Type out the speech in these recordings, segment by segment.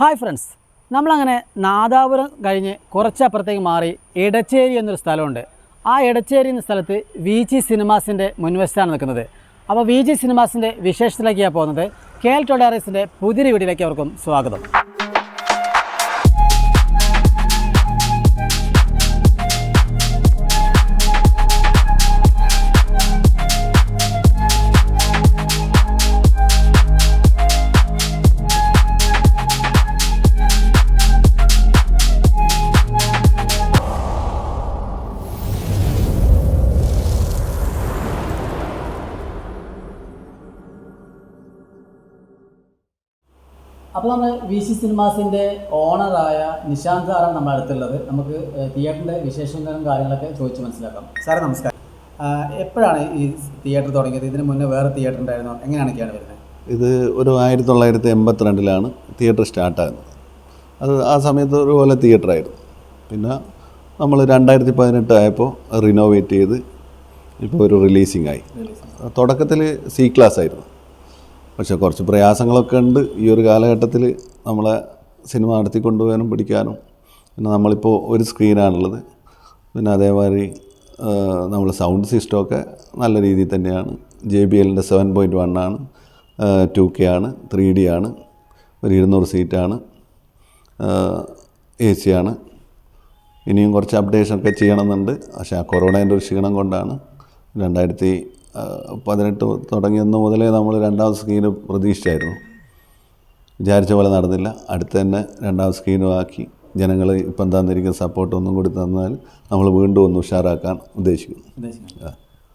Hi friends നമ്മളങ്ങനെ നാദാപുരം കഴിഞ്ഞ് കുറച്ചപ്പുറത്തേക്ക് മാറി ഇടച്ചേരി എന്നൊരു സ്ഥലമുണ്ട്. ആ ഇടച്ചേരി എന്ന സ്ഥലത്ത് വി ജി സിനിമാസിന്റെ മുൻവശത്താണ് നിൽക്കുന്നത്. അപ്പോൾ വി ജി സിനിമാസിന്റെ വിശേഷത്തിലേക്കാണ് പോകുന്നത്. കെ എൽ ടൊഡാറിസിന്റെ പുതിയൊരു വീഡിയോയിലേക്ക് അവർക്കും സ്വാഗതം. അപ്പോൾ നമ്മൾ വി സി സിനിമാസിന്റെ ഓണറായ നിശാന്ത് സാറാണ് നമ്മുടെ അടുത്തുള്ളത്. നമുക്ക് തിയേറ്ററിന്റെ വിശേഷങ്ങളും കാര്യങ്ങളൊക്കെ ചോദിച്ച് മനസ്സിലാക്കാം. സാറേ നമസ്കാരം. എപ്പോഴാണ് ഈ തിയേറ്റർ തുടങ്ങിയത്? ഇതിന് മുന്നേ വേറെ തിയേറ്റർ ഉണ്ടായിരുന്നോ? എങ്ങനെയാണൊക്കെയാണ് വരുന്നത്? ഇത് ഒരു ആയിരത്തി തൊള്ളായിരത്തി എൺപത്തിരണ്ടിലാണ് തിയേറ്റർ സ്റ്റാർട്ടാകുന്നത്. അത് ആ സമയത്ത് ഒരുപോലെ തിയേറ്ററായിരുന്നു. പിന്നെ നമ്മൾ രണ്ടായിരത്തി പതിനെട്ട് ആയപ്പോൾ റിനോവേറ്റ് ചെയ്ത് ഇപ്പോൾ ഒരു റിലീസിംഗ് ആയി തുടക്കത്തിൽ സി ക്ലാസ് ആയിരുന്നു. പക്ഷേ കുറച്ച് പ്രയാസങ്ങളൊക്കെ ഉണ്ട്. ഈ ഒരു കാലഘട്ടത്തിൽ നമ്മളെ സിനിമ നടത്തിക്കൊണ്ടുപോകാനും പിടിക്കാനും. പിന്നെ നമ്മളിപ്പോൾ ഒരു സ്ക്രീനാണുള്ളത്. പിന്നെ അതേമാതിരി നമ്മൾ സൗണ്ട് സിസ്റ്റമൊക്കെ നല്ല രീതിയിൽ തന്നെയാണ്. ജെ ബി എല്ലിന്റെ സെവൻ പോയിന്റ് വൺ ആണ് ടു കെ ആണ്. ത്രീ ഡി ആണ് ഒരു ഇരുന്നൂറ് സീറ്റാണ്. എ സി ആണ് ഇനിയും കുറച്ച് അപ്ഡേഷൻ ഒക്കെ ചെയ്യണമെന്നുണ്ട്. പക്ഷേ ആ കൊറോണേന്റെ ഒരു ക്ഷീണം കൊണ്ടാണ് രണ്ടായിരത്തി പതിനെട്ട് തുടങ്ങിയെന്ന് മുതലേ നമ്മൾ രണ്ടാമത് സ്ക്രീന് പ്രതീക്ഷിച്ചായിരുന്നു. വിചാരിച്ച പോലെ നടന്നില്ല. അടുത്ത് തന്നെ രണ്ടാമത് സ്ക്രീനും ആക്കി ജനങ്ങൾ ഇപ്പം തന്നിരിക്കുന്ന സപ്പോർട്ട് ഒന്നും കൂടി തന്നാൽ നമ്മൾ വീണ്ടും ഒന്ന് ഉഷാറാക്കാൻ ഉദ്ദേശിക്കുന്നു.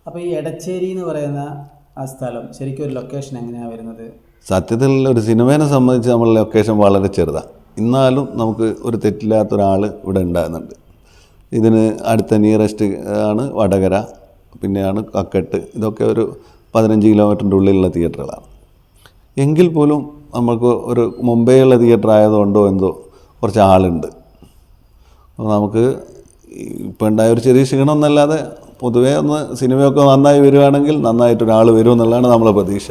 അപ്പോൾ ഈ എടച്ചേരി എന്ന് പറയുന്ന ആ സ്ഥലം ശരിക്കും ഒരു ലൊക്കേഷൻ എങ്ങനെയാണ് വരുന്നത്? സത്യത്തിൽ ഒരു സിനിമേനെ സംബന്ധിച്ച് നമ്മൾ ലൊക്കേഷൻ വളരെ ചെറുതാണ്. എന്നാലും നമുക്ക് ഒരു തെറ്റില്ലാത്തൊരാൾ ഇവിടെ ഉണ്ടാകുന്നുണ്ട്. ഇതിന് അടുത്ത നിയറസ്റ്റ് ആണ് വടകര. പിന്നെയാണ് കക്കെട്ട്. ഇതൊക്കെ ഒരു പതിനഞ്ച് കിലോമീറ്ററിന്റെ ഉള്ളിലുള്ള തിയേറ്ററുകളാണ്. എങ്കിൽ പോലും നമുക്ക് ഒരു മുംബൈയുള്ള തിയേറ്റർ ആയതുകൊണ്ടോ എന്തോ കുറച്ച് ആളുണ്ട്. അപ്പോൾ നമുക്ക് ഇപ്പോൾ ഉണ്ടായ ഒരു ചെറിയ ക്ഷീണം എന്നല്ലാതെ പൊതുവേ ഒന്ന് സിനിമയൊക്കെ നന്നായി വരികയാണെങ്കിൽ നന്നായിട്ട് ഒരാൾ വരുമെന്നുള്ളതാണ് നമ്മളെ പ്രതീക്ഷ.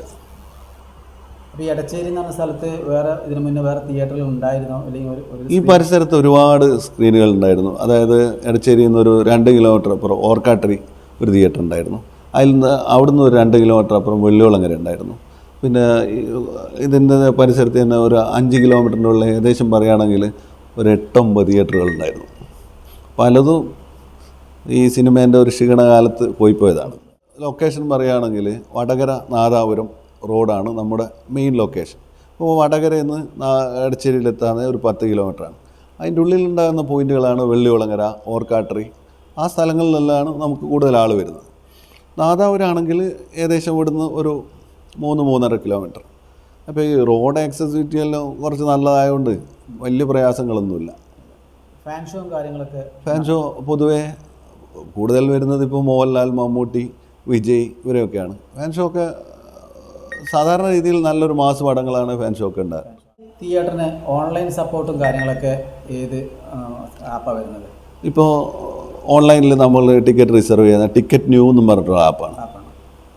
അപ്പോൾ ഈ എടച്ചേരി എന്ന സ്ഥലത്ത് വേറെ ഇതിനു മുന്നേ വേറെ തിയേറ്ററിൽ ഉണ്ടായിരുന്നോ? അല്ലെങ്കിൽ ഈ പരിസരത്ത് ഒരുപാട് സ്ക്രീനുകൾ ഉണ്ടായിരുന്നു. അതായത് എടച്ചേരിയിൽ നിന്ന് ഒരു രണ്ട് കിലോമീറ്റർ അപ്പുറം ഓർക്കാട്ടറി ഒരു തിയേറ്റർ ഉണ്ടായിരുന്നു. അതിൽ നിന്ന് അവിടുന്ന് ഒരു രണ്ട് കിലോമീറ്റർ അപ്പുറം വെള്ളിയോളങ്ങര ഉണ്ടായിരുന്നു. പിന്നെ ഇതിന്റെ പരിസരത്ത് തന്നെ ഒരു അഞ്ച് കിലോമീറ്ററിന്റെ ഉള്ളിൽ ഏകദേശം പറയുകയാണെങ്കിൽ ഒരു എട്ടൊമ്പത് തിയേറ്ററുകൾ ഉണ്ടായിരുന്നു പലതും ഈ സിനിമേന്റെ ഒരു ക്ഷീണകാലത്ത് പോയി പോയതാണ് ലൊക്കേഷൻ പറയുകയാണെങ്കിൽ വടകര നാദാപുരം റോഡാണ് നമ്മുടെ മെയിൻ ലൊക്കേഷൻ അപ്പോൾ വടകരയിൽ നിന്ന് എടച്ചേരിയിലെത്താൻ ഒരു പത്ത് കിലോമീറ്ററാണ് അതിന്റെ ഉള്ളിലുണ്ടാകുന്ന പോയിന്റുകളാണ് വെള്ളിയോളങ്ങര ഓർക്കാട്ടറി ആ സ്ഥലങ്ങളിലെല്ലാം നമുക്ക് കൂടുതൽ ആൾ വരുന്നത്. നാദാപുരമാണെങ്കിൽ ഏകദേശം ഇവിടുന്ന് ഒരു മൂന്ന് മൂന്നര കിലോമീറ്റർ അപ്പോൾ ഈ റോഡ് ആക്സസിബിലിറ്റി എല്ലാം കുറച്ച് നല്ലതായതുകൊണ്ട് വലിയ പ്രയാസങ്ങളൊന്നുമില്ല. ഫാൻ ഷോ കാര്യങ്ങളൊക്കെ ഫാൻ ഷോ പൊതുവേ കൂടുതൽ വരുന്നത് ഇപ്പോൾ മോഹൻലാൽ മമ്മൂട്ടി വിജയ് ഇവരെയൊക്കെയാണ്. ഫാൻ ഷോ ഒക്കെ സാധാരണ രീതിയിൽ നല്ലൊരു മാസ് പടങ്ങളാണ് ഫാൻ ഷോ ഒക്കെ ഉണ്ടാകുക തിയേറ്ററിന് ഓൺലൈൻ സപ്പോർട്ടും കാര്യങ്ങളൊക്കെ ഏത് ആപ്പാണ് വരുന്നത്? ഇപ്പോൾ ഓൺലൈനിൽ നമ്മൾ ടിക്കറ്റ് റിസർവ് ചെയ്യുന്ന ടിക്കറ്റ് ന്യൂ എന്നും പറഞ്ഞിട്ടുള്ള ആപ്പാണ്.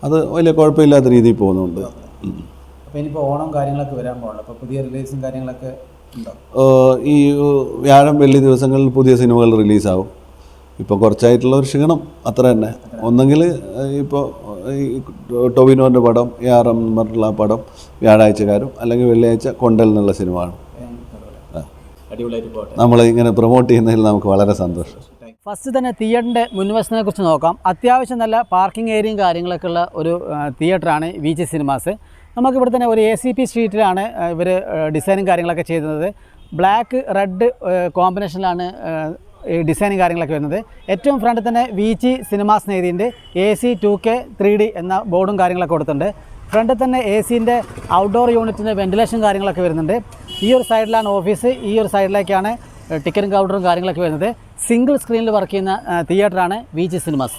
അത് വലിയ കുഴപ്പമില്ലാത്ത രീതിയിൽ പോകുന്നുണ്ട്. അപ്പോൾ ഇനിയിപ്പോൾ ഓണം കാര്യങ്ങളൊക്കെ വരാൻ പോകണം അപ്പോൾ പുതിയ റിലീസും കാര്യങ്ങളൊക്കെ ഉണ്ടോ? ഈ വ്യാഴം വെള്ളി ദിവസങ്ങളിൽ പുതിയ സിനിമകൾ റിലീസാവും ഇപ്പോൾ കുറച്ചായിട്ടുള്ള ഒരു ക്ഷീണം അത്ര തന്നെ. ഒന്നെങ്കിൽ ഇപ്പോൾ ഈ ടൊവിനോന്റെ പടം എ ആർ എം പറഞ്ഞിട്ടുള്ള പടം വ്യാഴാഴ്ചക്കാരും അല്ലെങ്കിൽ വെള്ളിയാഴ്ച കൊണ്ടൽ എന്നുള്ള സിനിമയാണ് അടിപൊളിയായിട്ട് പോട്ടെ. നമ്മൾ ഇങ്ങനെ പ്രൊമോട്ട് ചെയ്യുന്നതിൽ നമുക്ക് വളരെ സന്തോഷം. ഫസ്റ്റ് തന്നെ തിയേറ്ററിന്റെ മുൻവശത്തിനെ കുറിച്ച് നോക്കാം. അത്യാവശ്യം നല്ല പാർക്കിംഗ് ഏരിയയും കാര്യങ്ങളൊക്കെ ഉള്ള ഒരു തിയേറ്ററാണ് വി ജി സിനിമാസ് നമുക്കിവിടെ തന്നെ ഒരു എ സി പി സ്ട്രീറ്റിലാണ് ഇവർ ഡിസൈനും കാര്യങ്ങളൊക്കെ ചെയ്യുന്നത് ബ്ലാക്ക് റെഡ് കോമ്പിനേഷനിലാണ് ഡിസൈനും കാര്യങ്ങളൊക്കെ വരുന്നത്. ഏറ്റവും ഫ്രണ്ടിൽ തന്നെ V G cinemas നേതിന്റെ A C two K three D എന്ന ബോർഡും കാര്യങ്ങളൊക്കെ കൊടുത്തിട്ടുണ്ട്. ഫ്രണ്ടിൽ തന്നെ എ സിന്റെ ഔട്ട്ഡോർ യൂണിറ്റിന്റെ വെന്റിലേഷൻ കാര്യങ്ങളൊക്കെ വരുന്നുണ്ട്. ഈ ഒരു സൈഡിലാണ് ഓഫീസ് ഈ ഒരു സൈഡിലേക്കാണ് ടിക്കറ്റും കൗണ്ടറും കാര്യങ്ങളൊക്കെ വരുന്നത്. സിംഗിൾ സ്ക്രീനിൽ വർക്ക് ചെയ്യുന്ന തിയേറ്ററാണ് വി ജി സിനിമാസ്.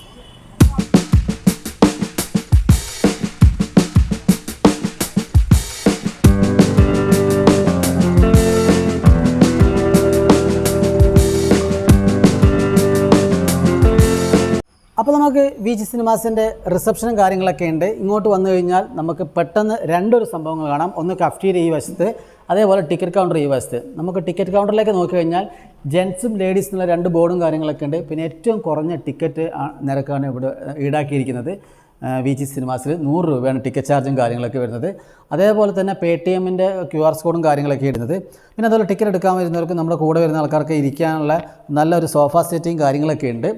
അപ്പോൾ നമുക്ക് വി ജി സിനിമാസിന്റെ റിസപ്ഷനും കാര്യങ്ങളൊക്കെ ഉണ്ട്. ഇങ്ങോട്ട് വന്നു കഴിഞ്ഞാൽ നമുക്ക് പെട്ടെന്ന് രണ്ടൊരു സംഭവങ്ങൾ കാണാം. ഒന്ന് കഫ്റ്റീരിയ ഈ വശത്ത്. അതേപോലെ ടിക്കറ്റ് കൗണ്ടർ ഈ വശത്ത്. നമുക്ക് ടിക്കറ്റ് കൗണ്ടറിലേക്ക് നോക്കി കഴിഞ്ഞാൽ ജെൻസും ലേഡീസ് എന്നുള്ള രണ്ട് ബോർഡും കാര്യങ്ങളൊക്കെ ഉണ്ട്. പിന്നെ ഏറ്റവും കുറഞ്ഞ ടിക്കറ്റ് നിരക്കാണ് ഇവിടെ ഈടാക്കിയിരിക്കുന്നത്. വി ജി സിനിമാസിൽ നൂറ് രൂപയാണ് ടിക്കറ്റ് ചാർജും കാര്യങ്ങളൊക്കെ വരുന്നത്. അതേപോലെ തന്നെ പേ ടി എമ്മിന്റെ ക്യു ആർ കോഡും കാര്യങ്ങളൊക്കെ ഇടുന്നത്. പിന്നെ അതുപോലെ ടിക്കറ്റ് എടുക്കാൻ വരുന്നവർക്ക് നമ്മുടെ കൂടെ വരുന്ന ആൾക്കാർക്ക് ഇരിക്കാനുള്ള നല്ലൊരു സോഫ സെറ്റിങ് കാര്യങ്ങളൊക്കെ ഉണ്ട്.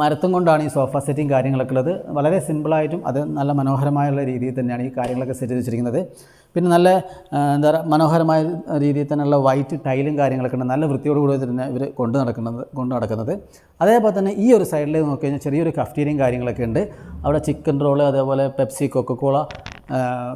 മരത്തും കൊണ്ടാണ് ഈ സോഫ സെറ്റിങ് കാര്യങ്ങളൊക്കെ ഉള്ളത്. വളരെ സിമ്പിളായിട്ടും അത് നല്ല മനോഹരമായുള്ള രീതിയിൽ തന്നെയാണ് ഈ കാര്യങ്ങളൊക്കെ സെറ്റ് ചെയ്ത് വെച്ചിരിക്കുന്നത് പിന്നെ നല്ല എന്താ പറയുക മനോഹരമായ രീതിയിൽ തന്നെയുള്ള വൈറ്റ് ടൈലും കാര്യങ്ങളൊക്കെ ഉണ്ട്. നല്ല വൃത്തിയോട് കൂടി തന്നെ ഇവർ കൊണ്ട് നടക്കുന്നത് കൊണ്ട് നടക്കുന്നത്. അതേപോലെ തന്നെ ഈ ഒരു സൈഡിൽ നോക്കി കഴിഞ്ഞാൽ ചെറിയൊരു കഫ്റ്റീരിയും കാര്യങ്ങളൊക്കെ ഉണ്ട്. അവിടെ ചിക്കൻ റോൾ അതേപോലെ പെപ്സി കൊക്കക്കോള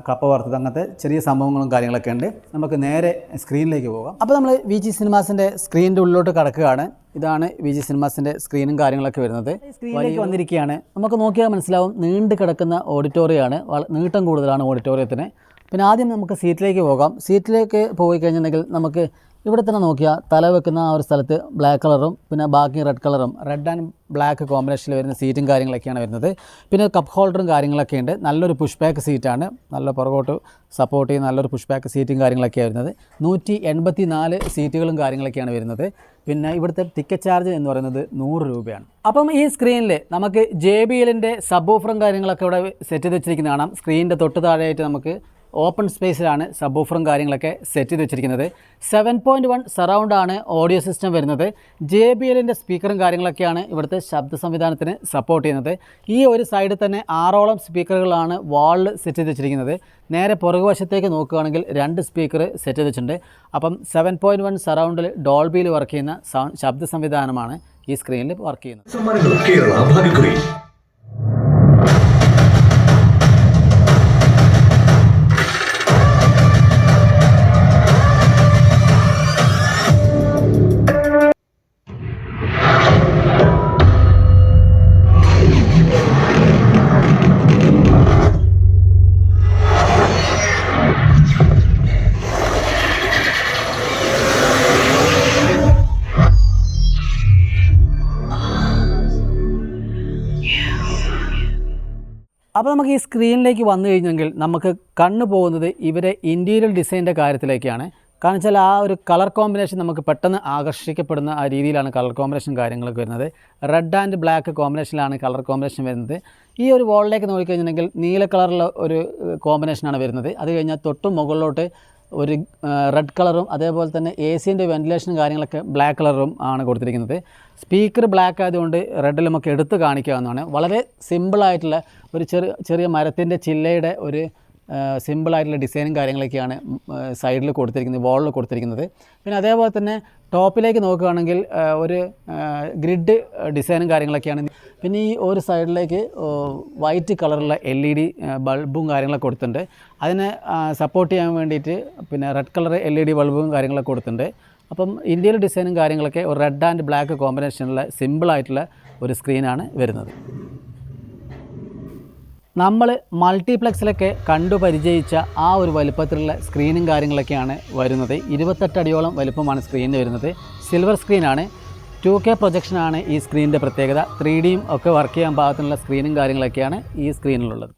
കപ്പ വറുത്തത് അങ്ങനത്തെ ചെറിയ സംഭവങ്ങളും കാര്യങ്ങളൊക്കെ ഉണ്ട്. നമുക്ക് നേരെ സ്ക്രീനിലേക്ക് പോകാം. അപ്പോൾ നമ്മൾ വി ജി സിനിമാസിന്റെ സ്ക്രീനിന്റെ ഉള്ളിലോട്ട് കടക്കുകയാണ്. ഇതാണ് വി ജി സിനിമാസിന്റെ സ്ക്രീനും കാര്യങ്ങളൊക്കെ വരുന്നത്. സ്ക്രീനിലേക്ക് വന്നിരിക്കുകയാണ്. നമുക്ക് നോക്കിയാൽ മനസ്സിലാവും നീണ്ടു കിടക്കുന്ന ഓഡിറ്റോറിയമാണ്. നീട്ടം കൂടുതലാണ് ഓഡിറ്റോറിയത്തിന്. പിന്നെ ആദ്യം നമുക്ക് സീറ്റിലേക്ക് പോകാം. സീറ്റിലേക്ക് പോയി കഴിഞ്ഞിട്ടുണ്ടെങ്കിൽ നമുക്ക് ഇവിടെ തന്നെ നോക്കിയാൽ തല വെക്കുന്ന ആ ഒരു സ്ഥലത്ത് ബ്ലാക്ക് കളറും പിന്നെ ബാക്കി റെഡ് കളറും റെഡ് ആൻഡ് ബ്ലാക്ക് കോമ്പിനേഷനിൽ വരുന്ന സീറ്റും കാര്യങ്ങളൊക്കെയാണ് വരുന്നത്. പിന്നെ കപ്പ് ഹോൾഡറും കാര്യങ്ങളൊക്കെ ഉണ്ട്. നല്ലൊരു പുഷ് ബാക്ക് സീറ്റാണ് നല്ല പുറകോട്ട് സപ്പോർട്ട് ചെയ്യുന്ന നല്ലൊരു പുഷ് ബാക്ക് സീറ്റും കാര്യങ്ങളൊക്കെയാണ് വരുന്നത്. നൂറ്റി എൺപത്തി നാല് സീറ്റുകളും കാര്യങ്ങളൊക്കെയാണ് വരുന്നത്. പിന്നെ ഇവിടുത്തെ ടിക്കറ്റ് ചാർജ് എന്ന് പറയുന്നത് നൂറ് രൂപയാണ്. അപ്പം ഈ സ്ക്രീനിൽ നമുക്ക് ജെ ബി എല്ലിന്റെ സബ് ഓഫറും കാര്യങ്ങളൊക്കെ ഇവിടെ സെറ്റ് ചെയ്ത് വെച്ചിരിക്കുന്നത് കാണാം. സ്ക്രീനിന്റെ തൊട്ട് താഴെയായിട്ട് നമുക്ക് ഓപ്പൺ സ്പേസിലാണ് സബ് ഓഫറും കാര്യങ്ങളൊക്കെ സെറ്റ് ചെയ്ത് വെച്ചിരിക്കുന്നത്. സെവൻ പോയിന്റ് വൺ സറൗണ്ട് ആണ് ഓഡിയോ സിസ്റ്റം വരുന്നത്. ജെ ബി എല്ലിന്റെ സ്പീക്കറും കാര്യങ്ങളൊക്കെയാണ് ഇവിടുത്തെ ശബ്ദ സംവിധാനത്തിന് സപ്പോർട്ട് ചെയ്യുന്നത്. ഈ ഒരു സൈഡിൽ തന്നെ ആറോളം സ്പീക്കറുകളാണ് വാളിൽ സെറ്റ് ചെയ്ത് വെച്ചിരിക്കുന്നത്. നേരെ പുറകുവശത്തേക്ക് നോക്കുകയാണെങ്കിൽ രണ്ട് സ്പീക്കർ സെറ്റ് ചെയ്ത് വെച്ചിട്ടുണ്ട്. അപ്പം സെവൻ പോയിന്റ് വൺ സറൗണ്ടിൽ ഡോൾബിയിൽ വർക്ക് ചെയ്യുന്ന സൗണ്ട് ശബ്ദ സംവിധാനമാണ് ഈ സ്ക്രീനിൽ വർക്ക് ചെയ്യുന്നത്. അപ്പോൾ നമുക്ക് ഈ സ്ക്രീനിലേക്ക് വന്നു കഴിഞ്ഞെങ്കിൽ നമുക്ക് കണ്ണു പോകുന്നത് ഇവരെ ഇന്റീരിയൽ ഡിസൈന്റെ കാര്യത്തിലേക്കാണ്. കാരണം വെച്ചാൽ ആ ഒരു കളർ കോമ്പിനേഷൻ നമുക്ക് പെട്ടെന്ന് ആകർഷിക്കപ്പെടുന്ന ആ രീതിയിലാണ് കളർ കോമ്പിനേഷൻ കാര്യങ്ങളൊക്കെ വരുന്നത്. റെഡ് ആൻഡ് ബ്ലാക്ക് കോമ്പിനേഷനിലാണ് കളർ കോമ്പിനേഷൻ വരുന്നത്. ഈ ഒരു വോളിലേക്ക് നോക്കിക്കഴിഞ്ഞിട്ടുണ്ടെങ്കിൽ നീല കളറിലുള്ള ഒരു കോമ്പിനേഷനാണ് വരുന്നത്. അത് കഴിഞ്ഞാൽ തൊട്ട് മുകളിലോട്ട് ഒരു റെഡ് കളറും അതേപോലെ തന്നെ എ സിന്റെ വെന്റിലേഷനും കാര്യങ്ങളൊക്കെ ബ്ലാക്ക് കളറും ആണ് കൊടുത്തിരിക്കുന്നത്. സ്പീക്കർ ബ്ലാക്ക് ആയതുകൊണ്ട് റെഡിൽ നമുക്ക് എടുത്ത് കാണിക്കാവുന്നതാണ്. വളരെ സിമ്പിളായിട്ടുള്ള ഒരു ചെറിയ ചെറിയ മരത്തിന്റെ ചില്ലയുടെ ഒരു സിമ്പിളായിട്ടുള്ള ഡിസൈനും കാര്യങ്ങളൊക്കെയാണ് സൈഡിൽ കൊടുത്തിരിക്കുന്നത് വാളിൽ കൊടുത്തിരിക്കുന്നത്. പിന്നെ അതേപോലെ തന്നെ ടോപ്പിലേക്ക് നോക്കുകയാണെങ്കിൽ ഒരു ഗ്രിഡ് ഡിസൈനും കാര്യങ്ങളൊക്കെയാണ്. പിന്നെ ഈ ഒരു സൈഡിലേക്ക് വൈറ്റ് കളറുള്ള എൽ ഇ ഡി ബൾബും കാര്യങ്ങളൊക്കെ കൊടുത്തിട്ടുണ്ട്. അതിനെ സപ്പോർട്ട് ചെയ്യാൻ വേണ്ടിയിട്ട് പിന്നെ red colour L E D ബൾബും കാര്യങ്ങളൊക്കെ കൊടുത്തിട്ടുണ്ട്. അപ്പം ഇന്ത്യയിലെ ഡിസൈനും കാര്യങ്ങളൊക്കെ ഒരു റെഡ് ആൻഡ് ബ്ലാക്ക് കോമ്പിനേഷനുള്ള സിമ്പിളായിട്ടുള്ള ഒരു സ്ക്രീനാണ് വരുന്നത്. നമ്മൾ മൾട്ടിപ്ലക്സിലൊക്കെ കണ്ടു പരിചയിച്ച ആ ഒരു വലുപ്പത്തിലുള്ള സ്ക്രീനും കാര്യങ്ങളൊക്കെയാണ് വരുന്നത്. ഇരുപത്തെട്ട് അടിയോളം വലുപ്പമാണ് സ്ക്രീനിന് വരുന്നത്. സിൽവർ സ്ക്രീനാണ് ടു കെ പ്രൊജക്ഷനാണ് ഈ സ്ക്രീനിന്റെ പ്രത്യേകത. ത്രീ ഡിയും ഒക്കെ വർക്ക് ചെയ്യാൻ പാകത്തിനുള്ള സ്ക്രീനും കാര്യങ്ങളൊക്കെയാണ് ഈ സ്ക്രീനിലുള്ളത്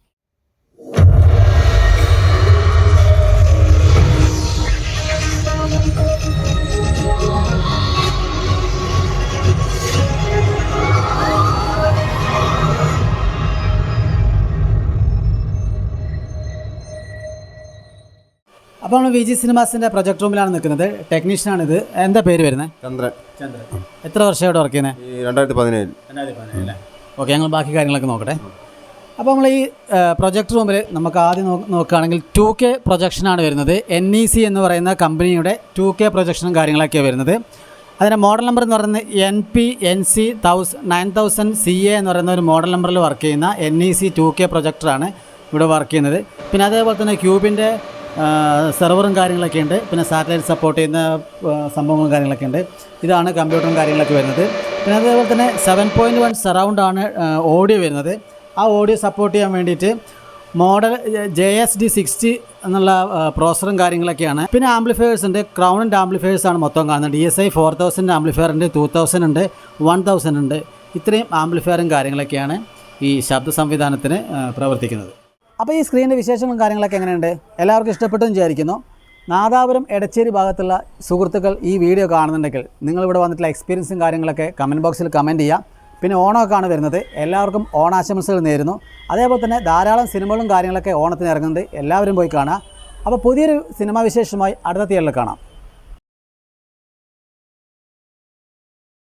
അപ്പോൾ നമ്മൾ വി ജി സിനിമാസിന്റെ പ്രൊജക്ട് റൂമിലാണ് നിൽക്കുന്നത്. ടെക്നീഷ്യനാണിത്. എന്താ പേര് വരുന്നത് ചന്ദ്രൻ. ചന്ദ്രൻ. എത്ര വർഷമായിട്ട് വർക്ക് ചെയ്യുന്നത് രണ്ടായിരത്തി പതിനേഴ് ഓക്കെ ഞങ്ങൾ ബാക്കി കാര്യങ്ങളൊക്കെ നോക്കട്ടെ. അപ്പോൾ നമ്മൾ ഈ പ്രൊജക്ട് റൂമിൽ നമുക്ക് ആദ്യം നോക്കുകയാണെങ്കിൽ ടു കെ പ്രൊജക്ഷനാണ് വരുന്നത്. എൻ ഇ സി എന്ന് പറയുന്ന കമ്പനിയുടെ ടു കെ പ്രൊജക്ഷനും കാര്യങ്ങളൊക്കെയാണ് വരുന്നത്. അതിന്റെ മോഡൽ നമ്പർ എന്ന് പറയുന്നത് എൻ പി എൻ സി തൗസ് നയൻ തൗസൻഡ് സി എ എന്ന് പറയുന്ന ഒരു മോഡൽ നമ്പറിൽ വർക്ക് ചെയ്യുന്ന N E C two K പ്രൊജക്ടറാണ് ഇവിടെ വർക്ക് ചെയ്യുന്നത്. പിന്നെ അതേപോലെ തന്നെ ക്യൂബിന്റെ സെർവറും കാര്യങ്ങളൊക്കെ ഉണ്ട്. പിന്നെ സാറ്റലൈറ്റ് സപ്പോർട്ട് ചെയ്യുന്ന സംഭവങ്ങളും കാര്യങ്ങളൊക്കെ ഉണ്ട്. ഇതാണ് കമ്പ്യൂട്ടറും കാര്യങ്ങളൊക്കെ വരുന്നത്. പിന്നെ അതേപോലെ തന്നെ സെവൻ പോയിന്റ് വൺ സറൗണ്ടാണ് ഓഡിയോ വരുന്നത്. ആ ഓഡിയോ സപ്പോർട്ട് ചെയ്യാൻ വേണ്ടിയിട്ട് model J S D sixty എന്നുള്ള പ്രോസറും കാര്യങ്ങളൊക്കെയാണ്. പിന്നെ ആംപ്ലിഫയേഴ്സ് ഉണ്ട്. ക്രൗണിന്റെ ആംപ്ലിഫയേഴ്സ് ആണ് മൊത്തം കാണുന്നത്. D S I four thousand amplifier ഉണ്ട് ടു തൗസൻഡ് ഉണ്ട് വൺ തൗസൻഡ് ഉണ്ട്. ഇത്രയും ആംപ്ലിഫയറും കാര്യങ്ങളൊക്കെയാണ് ഈ ശബ്ദ സംവിധാനത്തിന് പ്രവർത്തിക്കുന്നത്. അപ്പോൾ ഈ സ്ക്രീനിന്റെ വിശേഷങ്ങളും കാര്യങ്ങളൊക്കെ എങ്ങനെയുണ്ട്? എല്ലാവർക്കും ഇഷ്ടപ്പെട്ടു വിചാരിക്കുന്നു. നാദാപുരം എടച്ചേരി ഭാഗത്തുള്ള സുഹൃത്തുക്കൾ ഈ വീഡിയോ കാണുന്നുണ്ടെങ്കിൽ നിങ്ങളിവിടെ വന്നിട്ടുള്ള എക്സ്പീരിയൻസും കാര്യങ്ങളൊക്കെ കമന്റ് ബോക്സിൽ കമന്റ് ചെയ്യാം. പിന്നെ ഓണമൊക്കെയാണ് വരുന്നത്. എല്ലാവർക്കും ഓണാശംസകൾ നേരുന്നു. അതേപോലെ തന്നെ ധാരാളം സിനിമകളും കാര്യങ്ങളൊക്കെ ഓണത്തിന് ഇറങ്ങുന്നുണ്ട്. എല്ലാവരും പോയി കാണുക. അപ്പോൾ പുതിയൊരു സിനിമാ വിശേഷമായി അടുത്ത തിയേറ്ററിൽ കാണാം.